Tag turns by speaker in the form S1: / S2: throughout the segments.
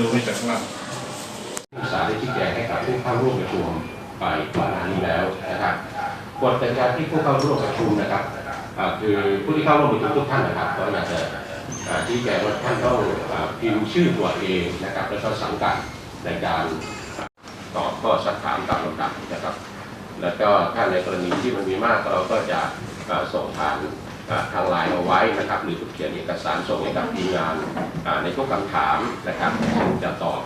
S1: ดูนี่จากข้างล่าง
S2: ศึกษาได้ชี้แจงให้กับผู้เข้าร่วมประชุมไปก่อนหน้านี้แล้วนะครับกฎกติกาที่ผู้เข้าร่วมประชุมนะครับคือผู้ที่เข้าร่วมประชุมทุกท่านนะครับก็อยากจะชี้แจงว่าท่านต้องพิมพ์ชื่อตัวเองนะครับ แล้วก็สังกัดในการตอบข้อสักถามตามลำดับนะครับ แล้วก็ถ้าในกรณีที่มันมีมากเราก็จะส่งผ่าน ทางไลน์เอาไว้นะครับหรือเขียนเอกสารส่งให้กับทีมงานในทุกคำถามนะครับจะตอบ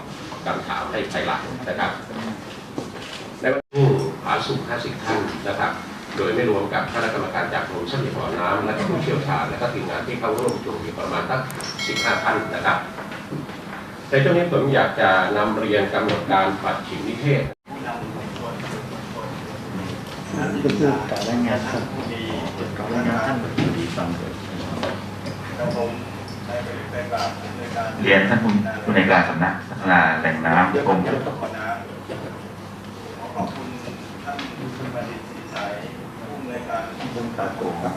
S2: คำถามให้ภายหลังนะครับในวันที่ผาสุข50ท่านนะครับ โดยไม่รวมกับคณะกรรมการจากกรมทรัพยากรน้ำและผู้เชี่ยวชาญและก็ทีมงานที่เข้าร่วมประชุมอยู่ประมาณสัก15ท่านนะครับในช่วงนี้ผมอยากจะนำเรียนกำหนดการปัดฉิมนิเทศ
S3: ก็คือการรายงานครับการงานท่าน ฟัง
S4: เรียนท่านผู้ผู้ในวยการสำนักพัฒนาแหล่งน้ำกรม
S5: ขอบคุณท่านคุณบัณฑิตศรีใสผู้อำนวยการ
S3: เรื่องการโกงครับ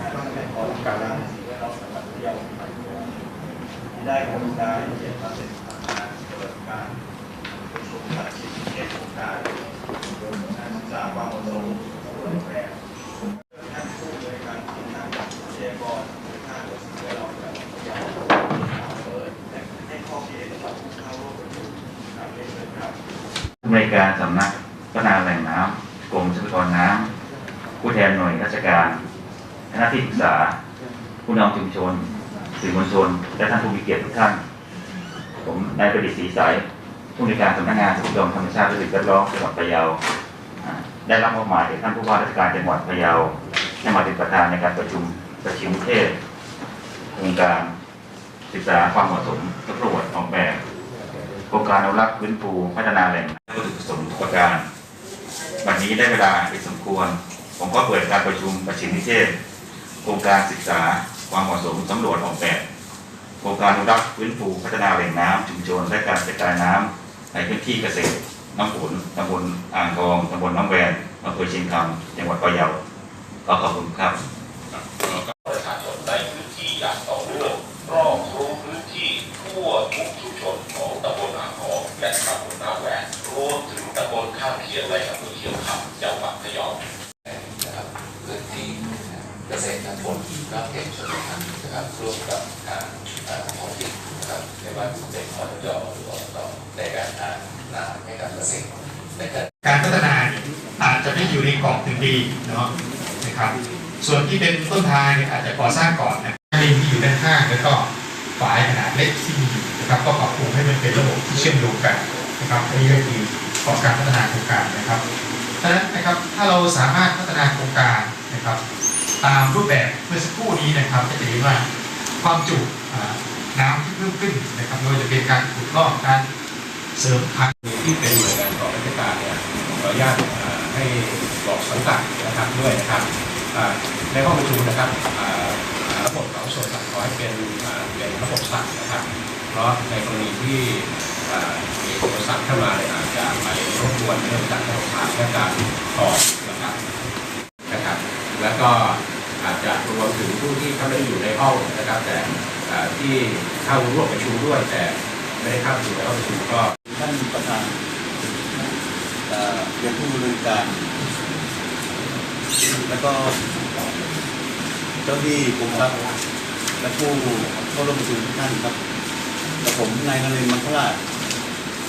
S5: ขอการด้านสิ่งแวดล้อมจังหวัดพะเยาที่ได้กรุณาให้เกียรติมาเป็นประธานเปิดการประชุมตัดสินเขตโครงการการศึกษาความเหมาะสมของโรงแรม ผู้ในการ
S4: สำนักพัฒนาแหล่งน้ำกรมทรัพยากรน้ำผู้แทนหน่วยราชการคณะที่ปรึกษา ผู้นำชุมชนสื่อมวลชน และท่านผู้มีเกียรติทุกท่าน ผมนายประดิษฐ์ศรีใสผู้ในการสำนักงานทรัพยากรธรรมชาติและสิ่งแวดล้อมจังหวัดพะเยาได้รับมอบหมายจากท่านผู้ว่าราชการจังหวัดพะเยาให้มาเป็นประธานในการประชุมประชิมเทศโครงการศึกษาความเหมาะสมและประวัติออกแบบโครงการอนุรักษ์ฟื้นฟูพัฒนาแหล่ง น้ำวัตถุประสงค์ทุกประการ วันนี้ได้เวลาเป็นสมควร ผมก็เปิดการประชุมประชิมนิเทศโครงการศึกษาความเหมาะสมสำรวจออกแบบโครงการอนุรักษ์ฟื้นฟูพัฒนาแหล่งน้ำชุมชนและการกระจายน้ำในพื้นที่เกษตรน้ำฝนตำบลอ่างทองตำบลน้องแวนอำเภอเชียงคำจังหวัดพะเยาก็ขอบคุณครับ
S2: ประชาชนในพื้นที่อย่างต่อเนื่องรอบรู้พื้นที่ทั่วทุกชุมชนของตำบลอ่างทองและตำบลนาแหวนรวมถึงตำบลข้างเคียงในอำเภอเชียงคำจังหวัดพะเยา
S6: นะครับพื้นที่เกษต รตำบลก็เก็บส่วนนั้นนะครับรวมกับทางเอ่อท้องถิ่นนะครับไม่ว่าเป็นอบจหรืออบตในการหาน้ำให้กับเกษตรในการ
S7: การพัฒนาเนี่ยอาจจะไม่อยู่ในกรอบถึงดีเนาะนะครับ ส่วนที่เป็นต้นทางเนี่ยอาจจะก่อสร้างก่อนนะลิงที่อยู่ด้านข้างแล้วก็ฝายขนาดเล็กที่มีนะครับ ก็ปรับปรุงให้มันเป็นระบบที่เชื่อมโยงกันนะครับอันนี้ก็คือของการพัฒนาโครงการนะครับฉะนั้นนะครับถ้าเราสามารถพัฒนาโครงการนะครับ ตามรูปแบบเมื่อสักครู่นี้นะครับก็จะเห็นว่าความจุน้ำที่เพิ่มขึ้นนะครับไม่ว่าจะเป็นการขุดลอกการเสริมพัน
S2: ที่เป็นหน่วยงานของราชการเนี่ยขออนุญาตให้บอกสังกัดนะครับด้วยนะครับในห้องประชุมนะครับระบบของส่วนสัตว์ขอให้เป็นเป็นระบบสัตว์นะครับ เพราะในกรณีที่มีอุปสรรคเข้ามาเนี่ยอาจจะไปรบกวนเรื่องการระบบทางและการตอบนะครับนะครับ แล้วก็ งผู้ที่เขาไม่ได้อยู่ในห้องนะครับ แต่ที่เข้าร่วมประชุมด้วยแต่ไม่ได้เข้าสู่ในห้องประชุมก็
S3: ท่านประธานเอ่อเรียนผู้บริการ แล้วก็เจ้าที่กรมรับและผู้เข้าร่วมประชุมทุกท่านครับและผมนายนรินทร์มันพลาด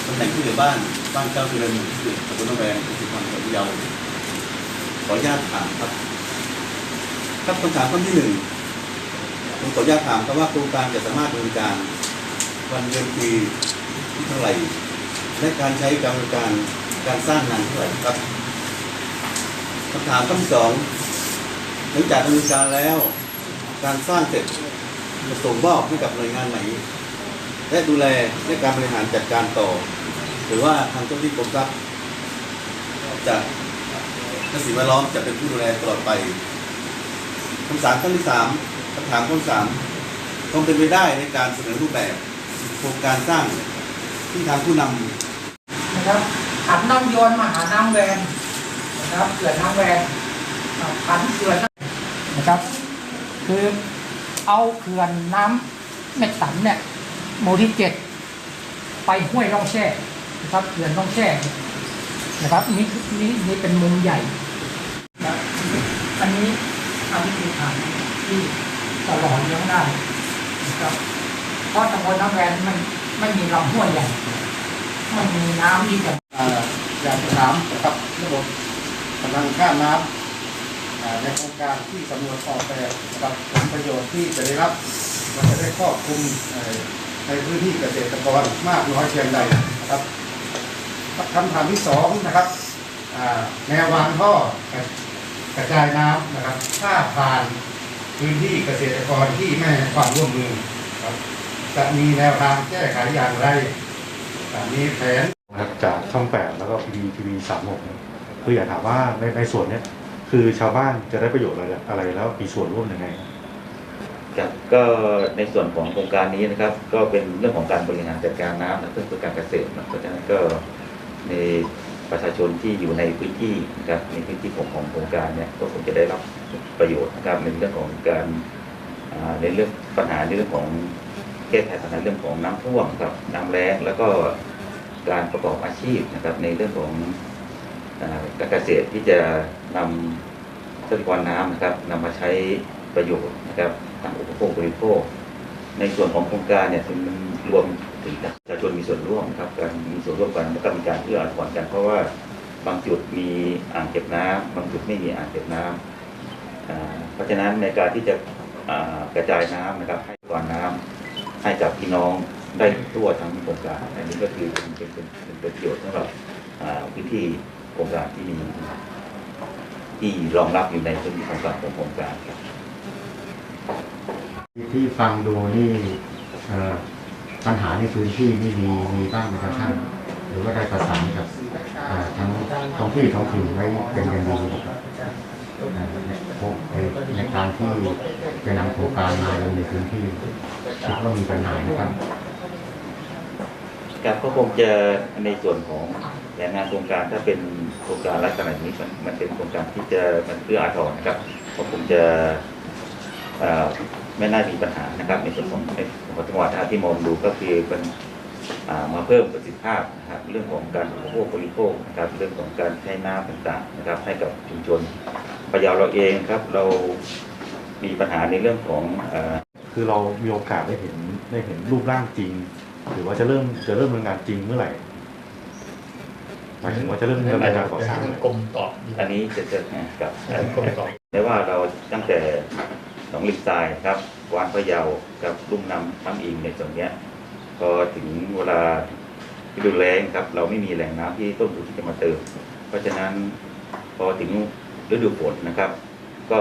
S3: ตำแหน่งผู้ใหญ่บ้านบ้านเจ้าเจริญหมู่ที่สิบตำบลนแวงที่สิบพันธุ์พะเยาขออนุญาตถามครับ ครับคำถามข้อที่หนึ่งผมขออนุญาตถามครับว่าโครงการจะสามารถดำเนินการวันเดือนปีที่เท่าไหร่ และการใช้กรรมการการสร้างงานเท่าไหร่ครับคำถามข้อที่สองหลังจากดำเนินการแล้ว การสร้างเสร็จจะส่งมอบให้กับหน่วยงานไหน และดูแลและการบริหารจัดการต่อ หรือว่าทางเจ้าหน้าที่กรมทรัพย์จะและสิ่งแวดล้อมจะเป็นผู้ดูแลตลอดไป คำถามข้อที่สามคำถามข้อที่สามต้องเป็นไปได้ในการเสนอรูปแบบโครงการสร้างที่ทางผู้นำ
S8: นะครับผันน้ำยนมาหาน้ำแวนนะครับเขื่อนน้ำแวนอ่าผันเขื่อนนะครับ คือเอาเขื่อนน้ำเม็ดสันเนี่ยหมู่ที่เจ็ดไปห้วยล่องแช่นะครับเขื่อนล่องแช่นะครับนี่นี่นี่เป็นมุมใหญ่นะอันนี้ อันนี้คือทางที่ตลอดเลี้ยงได้นะครับเพราะตำบลน้ำแวนมันไม่มีลำห้วยใหญ่มันมีน้ำที่จะ
S9: อ่าอยากจะถามนะครับระบบกำลังข้ามน้ำในโครงการที่สำนวนออกแบบนะครับผลประโยชน์ที่จะได้รับมันจะได้ครอบคลุมในพื้นที่เกษตรกรมากน้อยเพียงใดนะครับคำถามที่สองนะครับแนววางท่อ กระจายน้ำนะครับ ถ้าผ่านพื้นที่เกษตรกรที่ไม่ให้ความร่วมมือครับ จะมีแนวทางแก้ไขอย่างไรอ่ามีแผน
S10: นะครับจากช่องแปดแล้วก็พีวีทีวีสามหกคืออยากถามว่าในในส่วนเนี้ยคือชาวบ้านจะได้ประโยชน์อะไรอะไรแล้วมีส่วนร่วมยังไง
S4: ครับก็ในส่วนของโครงการนี้นะครับ ก็เป็นเรื่องของการบริหารจัดการน้ำและเพื่อการเกษตรนะเพราะฉะนั้นก็ใน ประชาชนที่อยู่ในพื้นที่นะครับในพื้นที่ของของโครงการเนี่ยก็คงจะได้รับประโยชน์นะครับในเรื่องของการในเรื่องปัญหาในเรื่องของแก้ไขปัญหาเรื่องของน้ำท่วมครับน้ำแล้งแล้วก็การประกอบอาชีพนะครับในเรื่องของการเกษตรที่จะนำทรัพยากรน้ำนะครับนำมาใช้ประโยชน์นะครับทางอุปโภคบริโภค ในส่วนของโครงการเนี่ยมันรวมถึงประชาชนมีส่วนร่วมครับการมีส่วนร่วมกันแล้วก็มีการเอื้ออาทรกัน เพราะว่าบางจุดมีอ่างเก็บน้ำบางจุดไม่มีอ่างเก็บน้ำอ่าเพราะฉะนั้นในการที่จะกระจายน้ำนะครับให้ก่อนน้ำให้กับพี่น้องได้ทั่วทั้งโครงการอันนี้ก็คือเป็นเป็นเป็นเป็นประโยชน์สำหรับอ่าพื้นที่โครงการที่มีที่รองรับอยู่ในพื้นที่โครงการของโครงการครับ
S9: ที่ฟังดูนี่ปัญหาในพื้นที่นี่มีมีบ้างไหมครับท่านหรือว่าได้ประสานกับทั้งท้องที่ท้องถิ่นไว้เป็นอย่างดีนะครับเอ่อในในในการที่จะนำโครงการมาลงในพื้นที่คิดว่ามีปัญหาไหมครับ
S4: ครับก็คงจะในส่วนของแผนงานโครงการถ้าเป็นโครงการลักษณะนี้มันมันเป็นโครงการที่จะมันเอื้ออาทรนะครับก็คงจะอ่อ ไม่น่ามีปัญหานะครับในส่วนของในของจังหวัดที่มองดูก็คือเป็นอ่ามาเพิ่มประสิทธิภาพนะครับเรื่องของการอุปโภคบริโภคนะครับเรื่องของการใช้น้ำต่างๆนะครับ ให้กับชุมชนพะเยาเราเองครับเรามีปัญหาในเรื่องของเอ่อ
S10: คือเรามีโอกาสได้เห็นได้เห็นรูปร่างจริง หรือว่าจะเริ่มจะเริ่มดำเนินงานจริงเมื่อไหร่หมายถึงว่าจะเริ่มดำเนินการก่อสร้าง
S7: กรมตอบ
S4: อันนี้จะเจอกับ
S7: กรมตอบ
S4: แต่ว่าเราตั้งแต่ หนองลิงทรายครับวานพะเยากับลุ่มน้ำน้ำอิงในส่วนเนี้ยพอถึงเวลาฤดูแล้งครับ เราไม่มีแหล่งน้ำที่ต้นทุนที่จะมาเติม เพราะฉะนั้นพอถึงฤดูฝนนะครับ ก็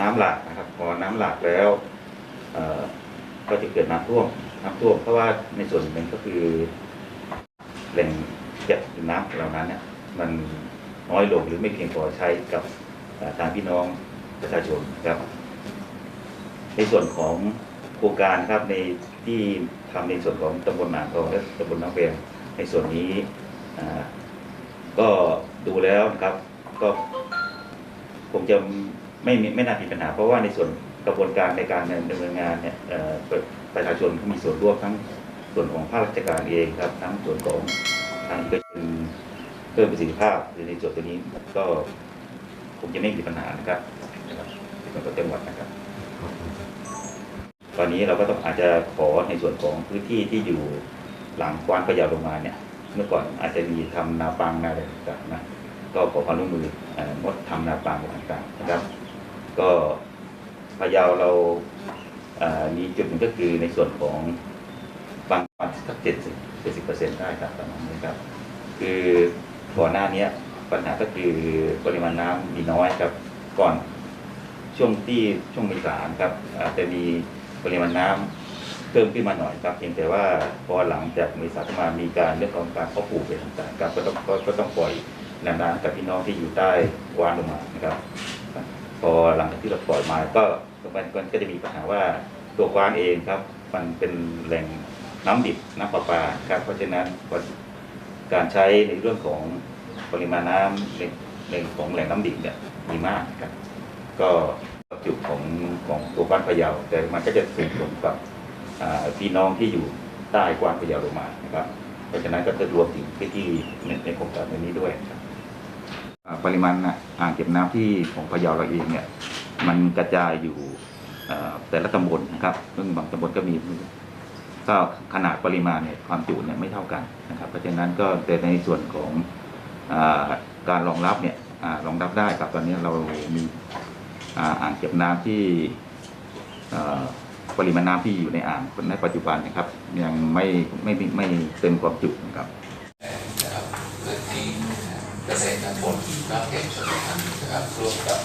S4: น้ำหลากนะครับ พอน้ำหลากแล้วก็จะเกิดน้ำท่วมน้ำท่วมเพราะว่าในส่วนหนึ่งก็คือแหล่งเก็บน้ำเหล่านั้นเนี่ยมันน้อยลงหรือไม่เพียงพอใช้กับทางพี่น้อง ประชาชนครับ ในส่วนของโครงการครับในที่ทำในส่วนของตำบลหนางทองและตำบลน้องเบียงในส่วนนี้ก็ดูแล้วครับก็คงจะไม่มีไม่น่ามีปัญหา เพราะว่าในส่วนกระบวนการในการดำเนินงานเนี่ยประชาชนมีส่วนร่วมทั้งส่วนของภาคราชการเองครับ ทั้งส่วนของทางเอกชนเพิ่มประสิทธิภาพในส่วนตัวนี้ก็คงจะไม่มีปัญหานะครับ นะครับในส่วจังหวัดนะครับ ตอนนี้เราก็ต้องอาจจะขอในส่วนของพื้นที่ที่อยู่หลังกวานพะเยาลงมาเนี่ย เมื่อก่อนอาจจะมีทำนาปังนาอะไรต่างๆนะก็ขอความร่วมมืองดทำนาปังต่างๆนะครับ ก็พะเยาเราอ่อมีจุดหนึ่งก็คือในส่วนของบางวันสักเจ็ดสิบเจ็ดสิบเปอร์เซ็นต์ได้ครับประมาณนี้ครับ คือก่อนหน้าเนี้ยปัญหาก็คือปริมาณน้ำมีน้อยครับ ก่อน ช่วงที่ช่วงเมษาครับอาจจะมีปริมาณน้ำเพิ่มขึ้นมาหน่อยครับเพียงแต่ว่าพอหลังจากเมษาเข้ามามีการเรื่องของการเพาะปลูกเป็นต่างๆครับก็ต้องก็ต้องปล่อยน้ำน้ำกับพี่น้องที่อยู่ใต้วานลงมานะครับ พอหลังจากที่เราปล่อยมาก็มันมันก็จะมีปัญหาว่าตัวกวานเองครับ มันเป็นแหล่งน้ำดิบน้ำประปาครับ เพราะฉะนั้นการใช้ในเรื่องของปริมาณน้ำในในของแหล่งน้ำดิบเนี่ยมีมากครับ ก็จุดของของตัวบ้านพะเยา แต่มันก็จะสูงกว่าอ่าพี่น้องที่อยู่ใต้กว้านพะเยาลงมานะครับเพราะฉะนั้นก็จะรวมถึงพื้นที่ในโครงการนี้ด้วยครับปริมาณน่ะอ่างเก็บน้ำที่ของพะเยาเราเองเนี่ยมันกระจายอยู่แต่ละตำบลนะครับ ซึ่งบางตำบลก็มีก็ขนาดปริมาณเนี่ยความจุเนี่ยไม่เท่ากันนะครับ เพราะฉะนั้นก็แต่ในส่วนของอการรองรับเนี่ยอรองรับได้ครับตอนนี้เรามี อ่างเก็บน้ำที่ปริมาณน้ำที่อยู่ในอ่างในปัจจุบันนะครับ ยังไม่ไม่ไม่ไม่เต็มความจุนะครับ
S6: เกษตรับพื้นที่เกษตรผลก็เก็บชนพันธุ์นะครับร่วมกับ